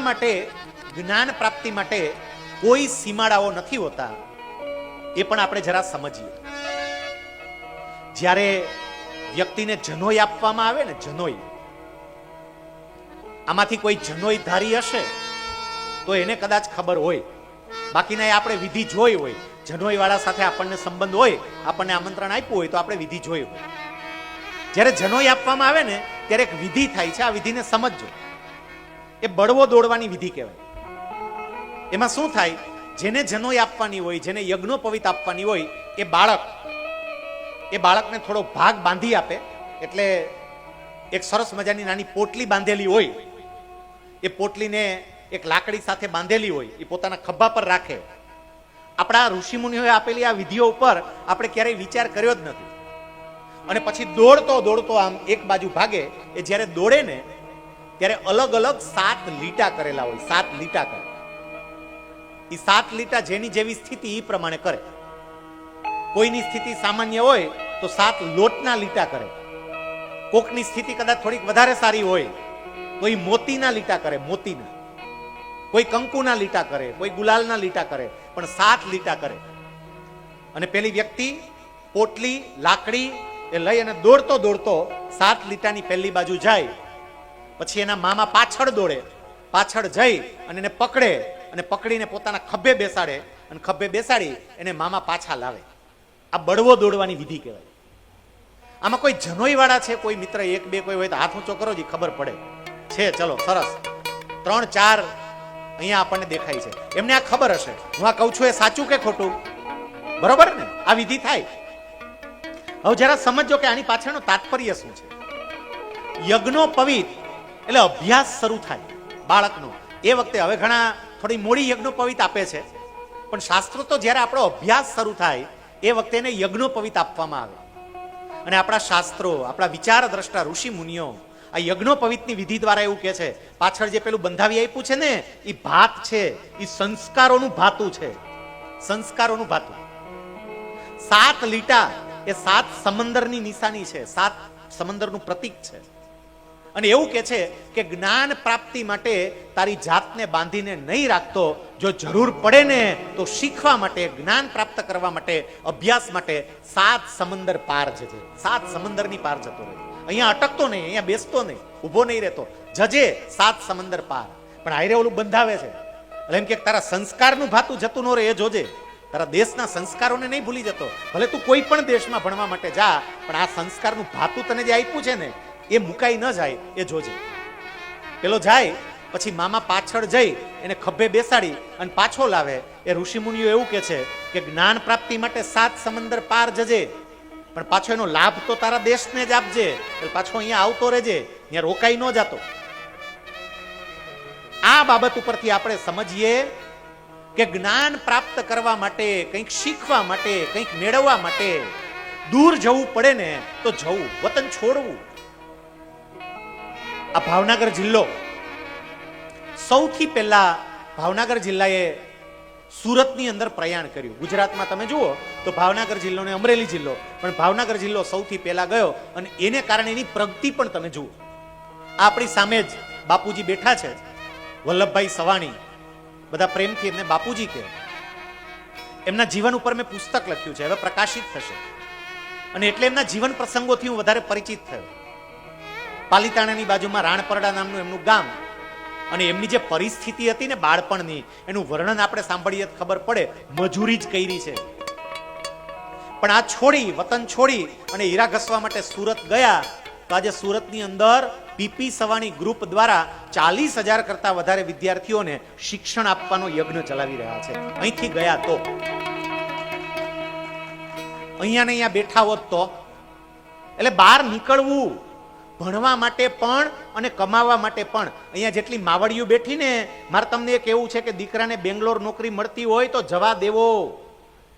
ભણવા માટે, જ્ઞાન પ્રાપ્તિ માટે કોઈ સીમાડાઓ નથી હોતા? એ પણ આપણે જરા સમજીએ. જ્યારે વ્યક્તિને જનોઈ આપવામાં આવે ને, જનોઈ, આમાંથી કોઈ જનોઈ ધારી હશે, તો એને કદાચ ખબર હોય. બાકીના આપણે વિધિ જોઈ હોય. જનોઈ વાળા સાથે આપણને સંબંધ હોય, આપણને આમંત્રણ આપ્યું હોય, તો આપણે વિધિ જોઈ હોય. જ્યારે જનોઈ આપવામાં આવે ને, ત્યારે એક વિધિ થાય છે. આ વિધિને સમજજો. એ બળવો દોડવાની વિધિ કહેવાય. એમાં શું થાય? જેને જનોઈ આપવાની હોય, જેને યજ્ઞોપવિત આપવાની હોય, એ બાળક, એ બાળકને થોડો ભાગ બાંધી આપે. એટલે એક સરસ મજાની નાની પોટલી બાંધેલી હોય, એ પોટલીને એક લાકડી સાથે બાંધેલી હોય, એ પોતાના ખભા પર રાખે. આપણા ઋષિમુનિઓએ આપેલી આ વિધિઓ ઉપર આપણે ક્યારેય વિચાર કર્યો જ નથી. અને પછી દોડતો દોડતો આમ એક બાજુ ભાગે, એ જ્યારે દોડે ને ત્યારે અલગ અલગ સાત લીટા કરેલા હોય, સાત લીટા કરે. એ સાત લીટા જેની જેવી સ્થિતિ એ પ્રમાણે કરે. કોઈની સ્થિતિ સામાન્ય હોય તો સાત લોટના લીટા કરે. કોકની સ્થિતિ કદાચ થોડીક વધારે સારી હોય તો એ મોતીના લીટા કરે, મોતીના. કોઈ કંકુના લીટા કરે, કોઈ ગુલાલના લીટા કરે, પણ સાત લીટા કરે. અને પેલી વ્યક્તિ પોટલી, લાકડી એ લઈ અને દોડતો દોડતો સાત લીટાની પહેલી બાજુ જાય. પછી એના મામા પાછળ દોડે, પાછળ જઈ અને એને પકડે અને પકડીને પોતાના ખભે બેસાડે અને ખભે બેસાડી એને મામા પાછા લાવે. આ બળવો દોડવાની વિધિ કહેવાય. આમાં કોઈ જનોઈવાળા છે, કોઈ મિત્ર, એક, બે કોઈ હોય તો હાથ ઊંચો કરો જે ખબર પડે. છે, ચલો, સરસ. ત્રણ, ચાર અહીંયા આપણને દેખાય છે. એમને આ ખબર હશે. હું આ કહું છું એ સાચું કે ખોટું? બરોબર ને? આ વિધિ થાય. હવે જરા સમજો કે આની પાછળનું તાત્પર્ય શું છે? યજ્ઞો પવિત એટલે અભ્યાસ શરૂ થાય બાળકનો. એ વખતે હવે ઘણા થોડી મોડી યજ્ઞોપવિત આપે છે. પણ શાસ્ત્રો તો જ્યારે આપણો અભ્યાસ શરૂ થાય, એ વખતે એને યજ્ઞોપવિત આપવામાં આવે. અને આપણા શાસ્ત્રો, આપણા વિચાર દ્રષ્ટા ઋષિ મુનિઓ આ યજ્ઞોપવિતની વિધિ દ્વારા એવું કહે છે, પાછળ જે પેલું બંધાવી આપ્યું છે ને એ ભાત છે એ સંસ્કારોનું ભાતું છે. સંસ્કારોનું ભાતું. સાત લીટા એ સાત સમંદરની નિશાની છે, સાત સમંદરનું પ્રતીક છે. અને એવું કે છે કે જ્ઞાન પ્રાપ્તિ માટે તારી જાતને બાંધીને નહીં રાખતો, જો જરૂર પડે ને તો શીખવા માટે, જ્ઞાન પ્રાપ્ત કરવા માટે, અભ્યાસ માટે સાત સમંદર પાર જજે. સાત સમંદરની પાર જતો રહે. અહીંયા અટકતો નહીં, અહીંયા બેસતો નહીં, ઊભો નહીં રહેતો. જજે સાત સમંદર પાર. પણ આયરે ઓલું બંધાવે છે. એટલે એમ કે તારા સંસ્કારનું ભાતું જતું ન રહે, એ જોજે. તારા દેશના સંસ્કારોને નહીં ભૂલી જતો. ભલે તું કોઈ પણ દેશમાં ભણવા માટે જા, પણ આ સંસ્કારનું ભાતું તને જે આપ્યું છે ને એ મુકાઈ ન જાય, એ જોજે. પેલો જાય, પછી મામા પાછળ જઈ, એને ખભે બેસાડી અને પાછો લાવે. એ ઋષિમુનિઓ એવું કે છે કે જ્ઞાન પ્રાપ્તિ માટે સાત સમંદર પાર જજે, પણ પાછો એનો લાભ તો તારા દેશને જ આપજે. એટલે પાછો અહીંયા આવતો રહેજે અહીંયા રોકાઈ ન જાતો. આ બાબત ઉપરથી આપણે સમજીએ કે જ્ઞાન પ્રાપ્ત કરવા માટે, કંઈક શીખવા માટે, કંઈક મેળવવા માટે દૂર જવું પડે ને તો જવું, વતન છોડવું. આ ભાવનગર જિલ્લો. સૌથી પહેલા ભાવનગર જિલ્લાએ સુરતની અંદર પ્રયાણ કર્યું. ગુજરાતમાં તમે જુઓ તો ભાવનગર જિલ્લો ને અમરેલી જિલ્લો, પણ ભાવનગર જિલ્લો સૌથી પહેલા ગયો અને એને કારણે એની પ્રગતિ પણ તમે જુઓ. આપણી સામે જ બાપુજી બેઠા છે. વલ્લભભાઈ સવાણી. બધા પ્રેમથી એમને બાપુજી કહે. એમના જીવન ઉપર મેં પુસ્તક લખ્યું છે. હવે પ્રકાશિત થશે. અને એટલે એમના જીવન પ્રસંગોથી હું વધારે પરિચિત થયો. પાલીતાણાની બાજુમાં રાણપરડા નામનું એમનું ગામ. અને એમની જે પરિસ્થિતિ હતી ને બાળપણની, એનું વર્ણન આપણે સાંભળીએ ખબર પડે, મજૂરી જ કરી છે. પણ આ છોડી, વતન છોડી અને હીરા ઘસવા માટે સુરત ગયા, તો આજે સુરતની અંદર પીપી સવાણી ગ્રુપ દ્વારા ચાલીસ હજાર કરતા વધારે વિદ્યાર્થીઓને શિક્ષણ આપવાનો યજ્ઞ ચલાવી રહ્યા છે. અહીંથી ગયા તો. અહીંયા ને અહીંયા બેઠા હોત તો. એટલે બહાર નીકળવું ભણવા માટે પણ અને કમાવા માટે પણ. અહીંયા જેટલી માવડીઓ બેઠી ને, મારે તમને એક એવું છે કે દીકરાને બેંગ્લોર નોકરી મળતી હોય તો જવા દેવો.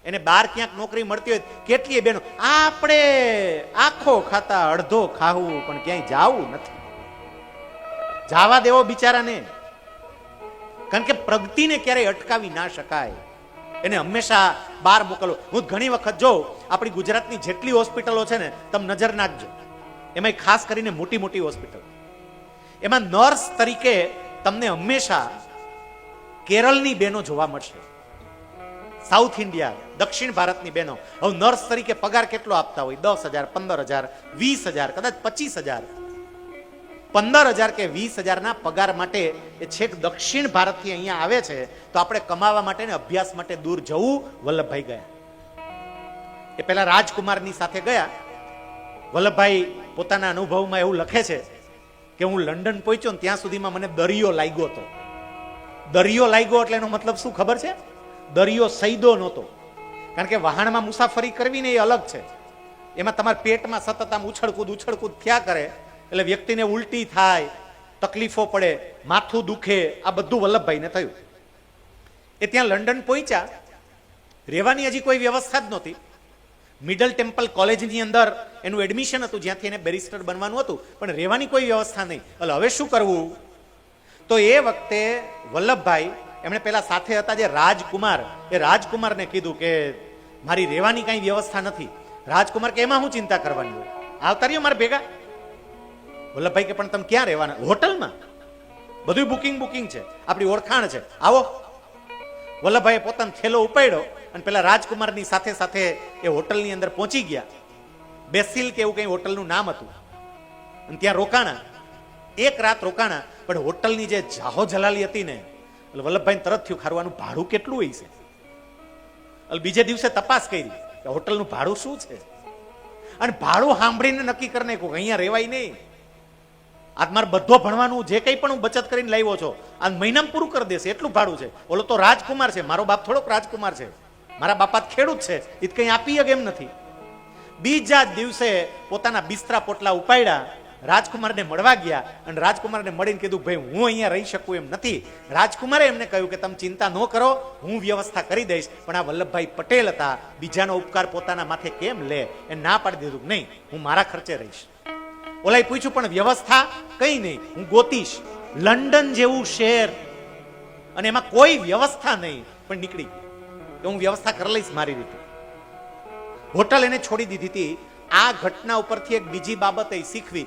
એને બહાર ક્યાંક નોકરી મળતી હોય કેટલી બેનો આપણે આખો ખાતા અડધો ખાવું, પણ ક્યાંય જાવું નથી. જાવા દેવો બિચારાને. કારણ કે પ્રગતિને ક્યારેય અટકાવી ના શકાય. એને હંમેશા બહાર મોકલો હું ઘણી વખત જોઉં આપણી ગુજરાતની જેટલી હોસ્પિટલો છે ને, તમે નજર નાખજો. એમાં ખાસ કરીને મોટી મોટી હોસ્પિટલ. એમાં નર્સ તરીકે તમને હંમેશા કેરળની બહેનો જોવા મળશે. સાઉથ ઇન્ડિયા, દક્ષિણ ભારતની બહેનો. હવે નર્સ તરીકે પગાર કેટલો આપતા હોય? દસ હજાર, પંદર હજાર, વીસ હજાર, કદાચ પચીસ હજાર. પંદર હજાર કે વીસ હજારના પગાર માટે એ છેક દક્ષિણ ભારતથી અહીંયા આવે છે, તો આપણે કમાવા માટે ને અભ્યાસ માટે દૂર જવું વલ્લભભાઈ ગયા. એ પહેલા રાજકુમારની સાથે ગયા. વલ્લભભાઈ પોતાના અનુભવમાં એવું લખે છે કે હું લંડન પહોંચ્યો ને ત્યાં સુધીમાં મને દરિયો લાગ્યો હતો. દરિયો લાગ્યો એટલે એનો મતલબ શું ખબર છે? દરિયો સૈદો નહોતો. કારણ કે વહાણમાં મુસાફરી કરવી ને એ અલગ છે. એમાં તમારા પેટમાં સતત આમ ઉછળકૂદ ઉછળકૂદ થયા કરે એટલે વ્યક્તિને ઉલટી થાય, તકલીફો પડે, માથું દુખે, આ બધું વલ્લભભાઈને થયું. એ ત્યાં લંડન પહોંચ્યા. રહેવાની હજી કોઈ વ્યવસ્થા જ નહોતી. મિડલ ટેમ્પલ કોલેજની અંદર એનું એડમિશન હતું, જ્યાંથી એને બેરિસ્ટર બનવાનું હતું. પણ રહેવાની કોઈ વ્યવસ્થા નહીં. એટલે હવે શું કરવું? તો એ વખતે વલ્લભભાઈ એમણે પેલા સાથે હતા જે રાજકુમાર. એ રાજકુમારને કીધું કે, મારી રહેવાની કાંઈ વ્યવસ્થા નથી. રાજકુમાર કે, એમાં હું ચિંતા કરવાની આવતા રહ્યો મારે ભેગા? વલ્લભભાઈ કે, પણ તમે ક્યાં રહેવાના? હોટલમાં? બધું બુકિંગ બુકિંગ છે. આપણી ઓળખાણ છે. આવો. વલ્લભભાઈએ પોતાનો થેલો ઉપાડ્યો. અને પેલા રાજકુમારની સાથે સાથે એ હોટલની અંદર પહોંચી ગયા. બેસિલ કે એવું કંઈ હોટલનું નામ હતું. અને ત્યાં રોકાણા. એક રાત રોકાણા, પણ હોટલની જે જાહો જલાલી હતી ને, એટલે વલ્લભભાઈ તરત થયું ખારવાનું ભાડું કેટલું હોય છે? એટલે બીજે દિવસે તપાસ કરી કે હોટલનું ભાડું શું છે? અને ભાડું સાંભળીને નક્કી કરી નાખ્યું અહીંયા રહેવાય નહીં. આજ મારે બધો ભણવાનું, જે કંઈ પણ હું બચત કરીને લાવ્યો છો આ મહિનામાં પૂરું કરી દેશે, એટલું ભાડું છે. ઓલો તો રાજકુમાર છે, મારો બાપ થોડોક રાજકુમાર છે. મારા બાપા ખેડૂત છે એ કંઈ આપી શકે એમ નથી. બીજા દિવસે પોતાના બિસ્તરા પોટલા ઉપાડ્યા, રાજકુમારને મળવા ગયા અને રાજકુમારને મળીને કીધું, ભાઈ, હું અહીંયા રહી શકું એમ નથી. રાજકુમારે એમને કહ્યું કે, તમે ચિંતા ન કરો, હું વ્યવસ્થા કરી દઈશ. પણ આ વલ્લભભાઈ પટેલ હતા, બીજાનો ઉપકાર પોતાના માથે કેમ લે એ ના પાડી દીધું નહીં, હું મારા ખર્ચે રહીશ. ઓલાએ પૂછ્યું, પણ વ્યવસ્થા કઈ નહીં, હું ગોતીશ. લંડન જેવું શહેર, અને એમાં કોઈ વ્યવસ્થા નહીં, પણ નીકળી ગઈ કે હું વ્યવસ્થા કરી લઈશ મારી રીતે. હોટલ એને છોડી દીધી હતી. આ ઘટના ઉપરથી એક બીજી બાબત એ શીખવી.